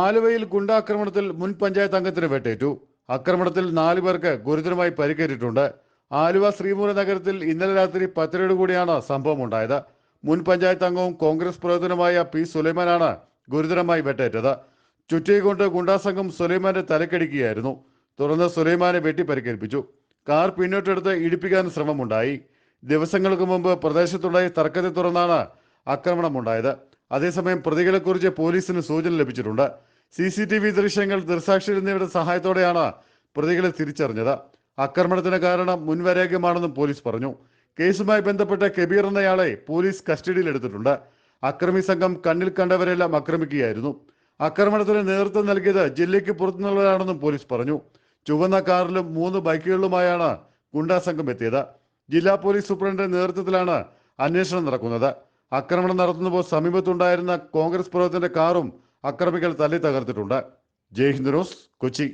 ആലുവയിൽ ഗുണ്ടാക്രമണത്തിൽ മുൻ പഞ്ചായത്ത് അംഗത്തിന് വെട്ടേറ്റു. അക്രമണത്തിൽ നാലു പേർക്ക് ഗുരുതരമായി പരിക്കേറ്റിട്ടുണ്ട്. ആലുവ ശ്രീമൂല നഗരത്തിൽ ഇന്നലെ രാത്രി പത്തരയോട് കൂടിയാണ് സംഭവം ഉണ്ടായത്. മുൻ പഞ്ചായത്ത് അംഗവും കോൺഗ്രസ് പ്രവർത്തനമായ പി സുലൈമാനാണ് ഗുരുതരമായി വെട്ടേറ്റത്. ചുറ്റികൊണ്ട് ഗുണ്ടാസംഘം സുലൈമാന്റെ തലക്കടിക്കുകയായിരുന്നു. തുടർന്ന് സുലൈമാനെ വെട്ടി പരിക്കേൽപ്പിച്ചു കാർ പിന്നോട്ടെടുത്ത് ഇടിപ്പിക്കാൻ ശ്രമമുണ്ടായി. ദിവസങ്ങൾക്ക് മുമ്പ് പ്രദേശത്തുണ്ടായ തർക്കത്തെ തുടർന്നാണ് ആക്രമണമുണ്ടായത് അതേസമയം പ്രതികളെക്കുറിച്ച് പോലീസിന് സൂചന ലഭിച്ചിട്ടുണ്ട്. സി സി ടി വി ദൃശ്യങ്ങൾ ദൃസാക്ഷി എന്നിവരുടെ സഹായത്തോടെയാണ് പ്രതികളെ തിരിച്ചറിഞ്ഞത്. ആക്രമണത്തിന് കാരണം മുൻവരേഖ്യമാണെന്നും പോലീസ് പറഞ്ഞു. കേസുമായി ബന്ധപ്പെട്ട കബീർ എന്നയാളെ പോലീസ് കസ്റ്റഡിയിലെടുത്തിട്ടുണ്ട്. അക്രമി സംഘം കണ്ണിൽ കണ്ടവരെല്ലാം ആക്രമിക്കുകയായിരുന്നു. ആക്രമണത്തിന് നേതൃത്വം നൽകിയത് ജില്ലയ്ക്ക് പുറത്തുനിന്നുള്ളവരാണെന്നും പോലീസ് പറഞ്ഞു. ചുവന്ന കാറിലും മൂന്ന് ബൈക്കുകളിലുമായാണ് ഗുണ്ടാ സംഘം എത്തിയത്. ജില്ലാ പോലീസ് സൂപ്രണ്ടിന്റെ നേതൃത്വത്തിലാണ് അന്വേഷണം നടക്കുന്നത്. ആക്രമണം നടത്തുന്നപ്പോൾ സമീപത്തുണ്ടായിരുന്ന കോൺഗ്രസ് പ്രവർത്തകന്റെ കാറും അക്രമികൾ തല്ലി തകർത്തിട്ടുണ്ട്. ജയ് ഹിന്ദ് ന്യൂസ് കൊച്ചി.